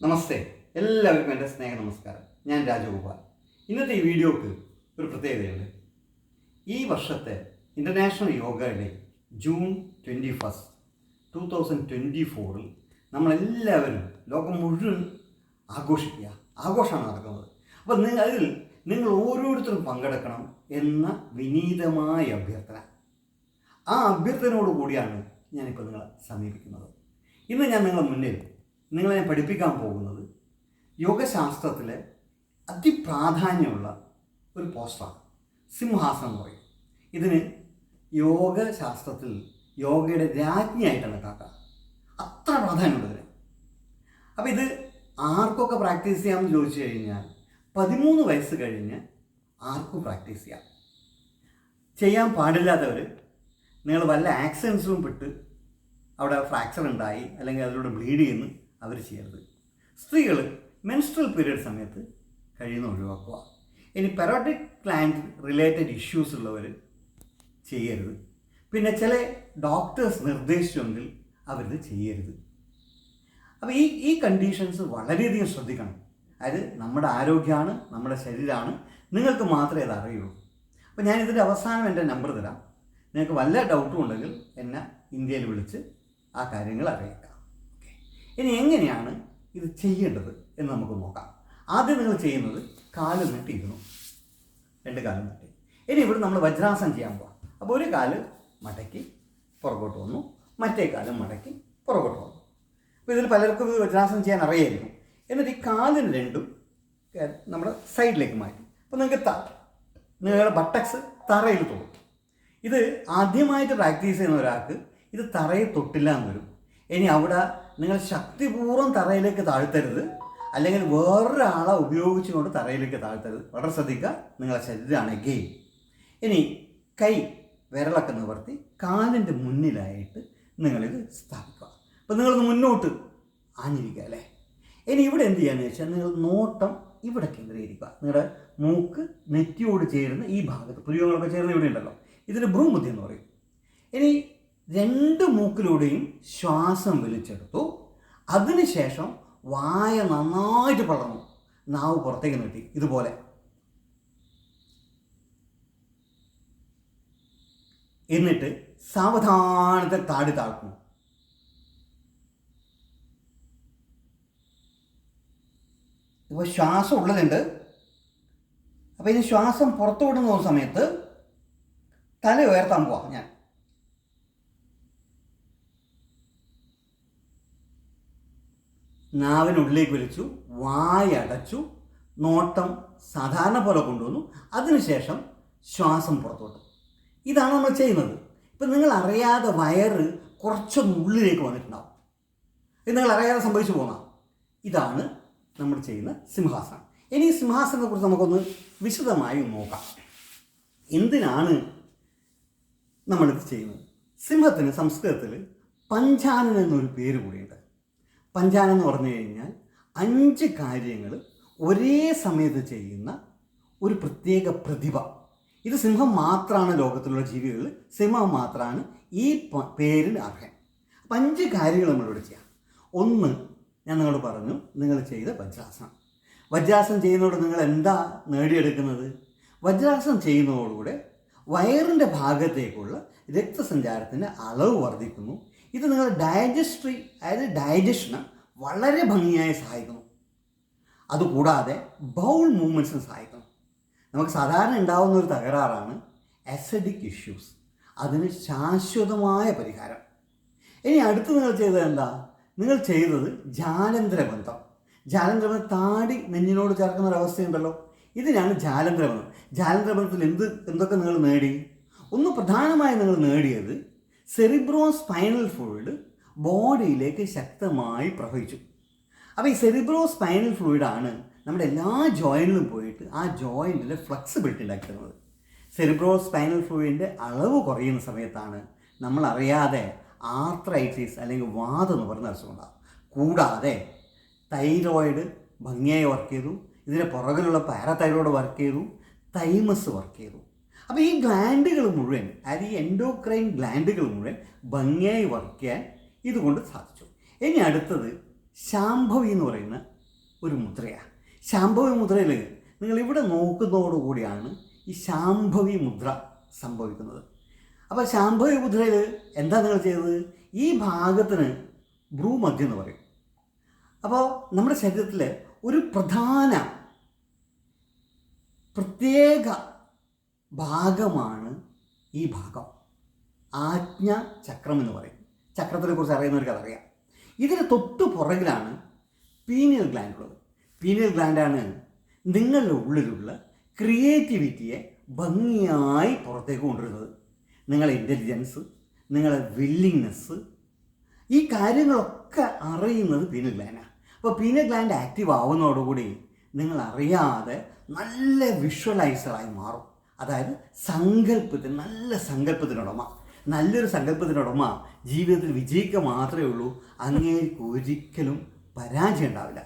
നമസ്തേ. എല്ലാവർക്കും എന്റെ സ്നേഹ നമസ്കാരം ഞാൻ രാജഗോപാൽ. ഇന്നത്തെ ഈ വീഡിയോക്ക് ഒരു പ്രത്യേകതയുണ്ട്. ഈ വർഷത്തെ international yoga day June twenty first two thousand twenty ഫോറിൽ നമ്മളെല്ലാവരും ലോകം മുഴുവൻ ആഘോഷിക്കുക. ആഘോഷമാണ് നടക്കുന്നത്. അപ്പോൾ നിങ്ങൾ അതിൽ നിങ്ങൾ ഓരോരുത്തരും പങ്കെടുക്കണം എന്ന വിനീതമായ അഭ്യർത്ഥന. ആ അഭ്യർത്ഥനയോട് കൂടിയാണ് ഞാനിപ്പോൾ നിങ്ങളെ സമീപിക്കുന്നത്. ഇന്ന് ഞാൻ നിങ്ങളുടെ മുന്നിൽ നിങ്ങളെ പഠിപ്പിക്കാൻ പോകുന്നത് യോഗശാസ്ത്രത്തിലെ അതിപ്രാധാന്യമുള്ള ഒരു പോസ്റ്ററാണ്. സിംഹാസനം പറയും. ഇതിന് യോഗശാസ്ത്രത്തിൽ യോഗയുടെ രാജ്ഞിയായിട്ടാണ് കാക്ക അത്ര പ്രാധാന്യമുണ്ട് ഇതിന്. അപ്പോൾ ഇത് ആർക്കൊക്കെ പ്രാക്ടീസ് ചെയ്യാമെന്ന് ചോദിച്ചു കഴിഞ്ഞാൽ പതിമൂന്ന് വയസ്സ് കഴിഞ്ഞ് ആർക്കും പ്രാക്ടീസ് ചെയ്യാം. ചെയ്യാൻ പാടില്ലാത്തവർ നിങ്ങൾ വല്ല ആക്സിഡൻസിലും പെട്ട് അവിടെ ഫ്രാക്ചർ ഉണ്ടായി അല്ലെങ്കിൽ അതിലൂടെ ബ്ലീഡ് ചെയ്യുന്നു അവർ ചെയ്യരുത്. സ്ത്രീകൾ മെൻസ്ട്രൽ പീരീഡ് സമയത്ത് കഴിയുന്ന ഒഴിവാക്കുക. ഇനി പെറോട്ടിക് ക്ലാൻഡ് റിലേറ്റഡ് ഇഷ്യൂസ് ഉള്ളവർ ചെയ്യരുത്. പിന്നെ ചില ഡോക്ടേഴ്സ് നിർദ്ദേശിച്ചെങ്കിൽ അവരിത് ചെയ്യരുത്. അപ്പോൾ ഈ ഈ കണ്ടീഷൻസ് വളരെയധികം ശ്രദ്ധിക്കണം. അതായത് നമ്മുടെ ആരോഗ്യമാണ് നമ്മുടെ ശരീരമാണ്. നിങ്ങൾക്ക് മാത്രമേ അത് അറിയുള്ളൂ. അപ്പോൾ ഞാൻ ഇതിന്റെ അവസാനം എന്റെ നമ്പർ തരാം. നിങ്ങൾക്ക് വല്ല ഡൗട്ടും ഉണ്ടെങ്കിൽ എന്നെ ഇന്ത്യയിൽ വിളിച്ച് ആ കാര്യങ്ങൾ അറിയിക്കാം. ഇനി എങ്ങനെയാണ് ഇത് ചെയ്യേണ്ടത് എന്ന് നമുക്ക് നോക്കാം. ആദ്യം നിങ്ങൾ ചെയ്യുന്നത് കാൽ നീട്ടിയിരുന്നു രണ്ട് കാലും നീട്ടി. ഇനി ഇവിടെ നമ്മൾ വജ്രാസനം ചെയ്യാൻ പോവാം. അപ്പോൾ ഒരു കാൽ മടക്കി പുറകോട്ട് വന്നു. മറ്റേ കാലും മടക്കി പുറകോട്ട് വന്നു. അപ്പോൾ ഇതിൽ പലർക്കും ഇത് വജ്രാസനം ചെയ്യാൻ അറിയായിരുന്നു എന്നിട്ട് ഈ കാലിന് രണ്ടും നമ്മുടെ സൈഡിലേക്ക് മാറ്റി. അപ്പോൾ നിങ്ങൾക്ക് ത നിങ്ങളുടെ ബട്ടക്സ് തറയിൽ തൊടും. ഇത് ആദ്യമായിട്ട് പ്രാക്ടീസ് ചെയ്യുന്ന ഒരാൾക്ക് ഇത് തറയിൽ തൊട്ടില്ല എന്ന് വരും. ഇനി അവിടെ നിങ്ങൾ ശക്തിപൂർവം തറയിലേക്ക് താഴ്ത്തരുത്. അല്ലെങ്കിൽ വേറൊരാളെ ഉപയോഗിച്ചുകൊണ്ട് തറയിലേക്ക് താഴ്ത്തരുത്. വളരെ ശ്രദ്ധിക്കുക നിങ്ങളെ ശരീരമാണ് ഗെയിം ഇനി കൈ വിരളൊക്കെ നിവർത്തി കാലിന്റെ മുന്നിലായിട്ട് നിങ്ങളിത് സ്ഥാപിക്കുക. അപ്പോൾ നിങ്ങളൊന്ന് മുന്നോട്ട് ആഞ്ഞിരിക്കുക അല്ലേ? ഇനി ഇവിടെ എന്ത് ചെയ്യാന്ന് വെച്ചാൽ നിങ്ങൾ നോട്ടം ഇവിടെ കേന്ദ്രീകരിക്കുക. നിങ്ങളുടെ മൂക്ക് നെറ്റിയോട് ചേരുന്ന ഈ ഭാഗത്ത് പുരികങ്ങളൊക്കെ ചേർന്ന് ഇവിടെ ഉണ്ടല്ലോ. ഇതിന് ഭ്രൂമതി എന്ന് പറയും. ഇനി രണ്ട് മൂക്കിലൂടെയും ശ്വാസം വലിച്ചെടുത്തു. അതിനുശേഷം വായ നന്നായിട്ട് പടർന്നു. നാവ് പുറത്തേക്ക് നീട്ടി. ഇതുപോലെ. എന്നിട്ട് സാവധാനത്തെ താടി താഴ്ത്തുന്നു. ഇപ്പോൾ ശ്വാസം ഉള്ളതുണ്ട്. അപ്പോൾ ഇനി ശ്വാസം പുറത്തു വിടുന്ന സമയത്ത് തല ഉയർത്താൻ പോവാം ഞാൻ. നാവിനുള്ളിലേക്ക് വലിച്ചു വായടച്ചു നോട്ടം സാധാരണ പോലെ കൊണ്ടുവന്നു. അതിനുശേഷം ശ്വാസം പുറത്തോട്ടു ഇതാണ് നമ്മൾ ചെയ്യുന്നത്. ഇപ്പം നിങ്ങൾ അറിയാതെ വയറ് കുറച്ചൊന്ന് ഉള്ളിലേക്ക് വന്നിട്ടുണ്ടാവും. ഇത് നിങ്ങൾ അറിയാതെ സംഭവിച്ചു പോകാം ഇതാണ് നമ്മൾ ചെയ്യുന്ന സിംഹാസനം. ഇനി സിംഹാസനത്തെ കുറിച്ച് നമുക്കൊന്ന് വിശദമായി നോക്കാം. എന്തിനാണ് നമ്മളിത് ചെയ്യുന്നത്? സിംഹത്തിന് സംസ്കൃതത്തിൽ പഞ്ചാനൻ എന്നൊരു പേര് കൂടിയുണ്ട്. പഞ്ചാനം എന്ന് പറഞ്ഞു കഴിഞ്ഞാൽ അഞ്ച് കാര്യങ്ങൾ ഒരേ സമയത്ത് ചെയ്യുന്ന ഒരു പ്രത്യേക പ്രതിഭ. ഇത് സിംഹം മാത്രമാണ് ലോകത്തിലുള്ള ജീവികളിൽ സിംഹം മാത്രമാണ് ഈ പേരിന് അർഹൻ. അപ്പം അഞ്ച് കാര്യങ്ങൾ നമ്മളിവിടെ ചെയ്യാം. ഒന്ന് ഞാൻ നിങ്ങളോട് പറഞ്ഞു നിങ്ങൾ ചെയ്ത വജ്രാസനം. വജ്രാസനം ചെയ്യുന്നതോടെ നിങ്ങൾ എന്താ നേടിയെടുക്കുന്നത്? വജ്രാസനം ചെയ്യുന്നതോടുകൂടെ വയറിന്റെ ഭാഗത്തേക്കുള്ള രക്തസഞ്ചാരത്തിന്റെ അളവ് വർദ്ധിക്കുന്നു. ഇത് നിങ്ങളുടെ ഡയജസ്ട്രി അതായത് ഡയജഷന് വളരെ ഭംഗിയായി സഹായിക്കുന്നു. അതുകൂടാതെ ബൗൾ മൂവ്മെന്റ്സിന് സഹായിക്കുന്നു. നമുക്ക് സാധാരണ ഉണ്ടാകുന്ന ഒരു തകരാറാണ് അസിഡിക് ഇഷ്യൂസ് അതിന് ശാശ്വതമായ പരിഹാരം. ഇനി അടുത്ത് നിങ്ങൾ ചെയ്തത് എന്താ? നിങ്ങൾ ചെയ്തത് ജാലന്തരബന്ധം ജാലന്തരബന്ധം താടി നെഞ്ഞിനോട് ചേർക്കുന്ന ഒരു അവസ്ഥയുണ്ടല്ലോ. ഇതിനാണ് ജാലന്ധ്രബന്ധം ജാലന്തരബന്ധത്തിൽ എന്ത് എന്തൊക്കെ നിങ്ങൾ നേടി? ഒന്ന് പ്രധാനമായി നിങ്ങൾ നേടിയത് സെറിബ്രോ സ്പൈനൽ ഫ്ലൂയിഡ് ബോഡിയിലേക്ക് ശക്തമായി പ്രവഹിച്ചു. അപ്പോൾ ഈ സെറിബ്രോ സ്പൈനൽ ഫ്ലൂയിഡാണ് നമ്മുടെ എല്ലാ ജോയിന്റിലും പോയിട്ട് ആ ജോയിന്റിലെ ഫ്ലെക്സിബിലിറ്റി ഉണ്ടാക്കി തരുന്നത് സെറിബ്രോ സ്പൈനൽ ഫ്ലൂയിഡിന്റെ അളവ് കുറയുന്ന സമയത്താണ് നമ്മളറിയാതെ ആർത്രൈറ്റിസ് അല്ലെങ്കിൽ വാദം എന്ന് പറയുന്ന അസുഖമുണ്ടാകും കൂടാതെ തൈറോയിഡ് ഭംഗിയായി വർക്ക് ചെയ്തു. ഇതിന്റെ പുറകിലുള്ള പാരതൈറോയിഡ് വർക്ക് ചെയ്തു. തൈമസ് വർക്ക് ചെയ്തു. അപ്പോൾ ഈ ഗ്ലാൻഡുകൾ മുഴുവൻ അതായത് ഈ എൻഡോക്രൈൻ ഗ്ലാൻഡുകൾ മുഴുവൻ ഭംഗിയായി വർക്ക് ചെയ്യാൻ ഇതുകൊണ്ട് സാധിച്ചു. ഇനി അടുത്തത് ശാംഭവി എന്ന് പറയുന്ന ഒരു മുദ്രയാണ്. ശാംഭവി മുദ്രയിൽ നിങ്ങൾ ഇവിടെ നോക്കുന്നതോടുകൂടിയാണ് ഈ ശാംഭവി മുദ്ര സംഭവിക്കുന്നത്. അപ്പോൾ ശാംഭവി മുദ്രയിൽ എന്താ നിങ്ങൾ ചെയ്തത്? ഈ ഭാഗത്തിന് ഭ്രൂമധ്യം എന്ന് പറയും. അപ്പോൾ നമ്മുടെ ശരീരത്തിൽ ഒരു പ്രധാന പ്രത്യേക ഭാഗമാണ് ഈ ഭാഗം. ആജ്ഞ ചക്രം എന്ന് പറയും. ചക്രത്തിനെ കുറിച്ച് അറിയുന്നവർക്ക് അതറിയാം. ഇതിന് തൊട്ടു പുറകിലാണ് പീനിയൽ ഗ്ലാൻഡ് ഉള്ളത്. പീനിയൽ ഗ്ലാൻഡാണ് നിങ്ങളുടെ ഉള്ളിലുള്ള ക്രിയേറ്റിവിറ്റിയെ ഭംഗിയായി പുറത്തേക്ക് കൊണ്ടുവരുന്നത്. നിങ്ങളെ ഇന്റലിജൻസ് നിങ്ങളെ വില്ലിങ്നെസ് ഈ കാര്യങ്ങളൊക്കെ അറിയുന്നത് പീനൽ ഗ്ലാൻഡാണ് അപ്പോൾ പീനൽ ഗ്ലാൻഡ് ആക്റ്റീവ് ആവുന്നതോടുകൂടി നിങ്ങൾ അറിയാതെ നല്ല വിഷ്വലൈസറായി മാറും. അതായത് സങ്കല്പത്തിന് നല്ല സങ്കല്പത്തിനുടമ നല്ലൊരു സങ്കല്പത്തിനുടമ ജീവിതത്തിൽ വിജയിക്കുക മാത്രമേ ഉള്ളൂ. അങ്ങേക്ക് ഒരിക്കലും പരാജയം ഉണ്ടാവില്ല.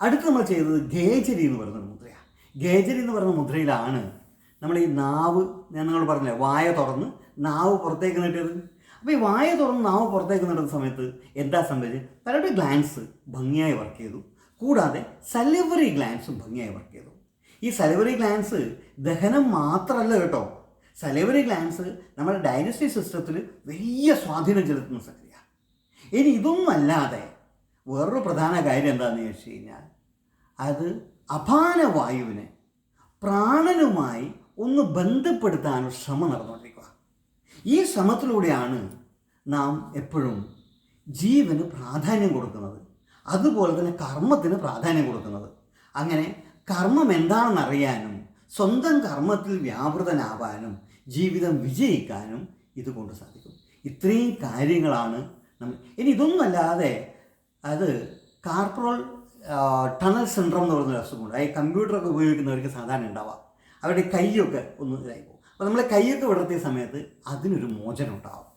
അടുത്ത നമ്മൾ ചെയ്തത് ഗേജരി എന്ന് പറയുന്ന മുദ്രയാണ്. ഗേജരി എന്ന് പറയുന്ന മുദ്രയിലാണ് നമ്മൾ ഈ നാവ് ഞാൻ നിങ്ങൾ പറഞ്ഞില്ലേ വായ തുറന്ന് നാവ് പുറത്തേക്ക് നീട്ടിയത്? അപ്പോൾ ഈ വായ തുറന്ന് നാവ് പുറത്തേക്ക് നീട്ടുന്ന സമയത്ത് എന്താ സംഭവിച്ചത്? പലരുടെ ഗ്ലാൻസ് ഭംഗിയായി വർക്ക് ചെയ്തു. കൂടാതെ സലിവറി ഗ്ലാൻസും ഭംഗിയായി വർക്ക് ചെയ്തു. ഈ സലവറി ഗ്ലാൻസ് ദഹനം മാത്രമല്ല കേട്ടോ. സലവറി ഗ്ലാൻസ് നമ്മുടെ ഡൈജസ്റ്റീവ് സിസ്റ്റത്തിൽ വലിയ സ്വാധീനം ചെലുത്തുന്ന സംഗതിയാണ് ഇനി ഇതൊന്നും അല്ലാതെ വേറൊരു പ്രധാന കാര്യം എന്താണെന്ന് ചോദിച്ചു കഴിഞ്ഞാൽ അത് അപാന വായുവിനെ പ്രാണനുമായി ഒന്ന് ബന്ധപ്പെടുത്താനുള്ള ശ്രമം നടന്നുകൊണ്ടിരിക്കുക ഈ ശ്രമത്തിലൂടെയാണ് നാം എപ്പോഴും ജീവന് പ്രാധാന്യം കൊടുക്കുന്നത്. അതുപോലെ തന്നെ കർമ്മത്തിന് പ്രാധാന്യം കൊടുക്കുന്നത്. അങ്ങനെ കർമ്മം എന്താണെന്നറിയാനും സ്വന്തം കർമ്മത്തിൽ വ്യാപൃതനാവാനും ജീവിതം വിജയിക്കാനും ഇതുകൊണ്ട് സാധിക്കും. ഇത്രയും കാര്യങ്ങളാണ് നമ്മൾ ഇനി ഇതൊന്നുമല്ലാതെ അത് കാർപ്രോൾ ടണൽ സിൻഡ്രം എന്ന് പറയുന്ന പറയുന്നൊരു അസുഖമുണ്ട് ഈ കമ്പ്യൂട്ടറൊക്കെ ഉപയോഗിക്കുന്നവർക്ക് സാധാരണ ഉണ്ടാവാം. അവരുടെ കൈയൊക്കെ ഒന്ന് ഇതായി പോകും. അപ്പോൾ നമ്മളെ കൈയൊക്കെ വിടർത്തിയ സമയത്ത് അതിനൊരു മോചനം ഉണ്ടാവും.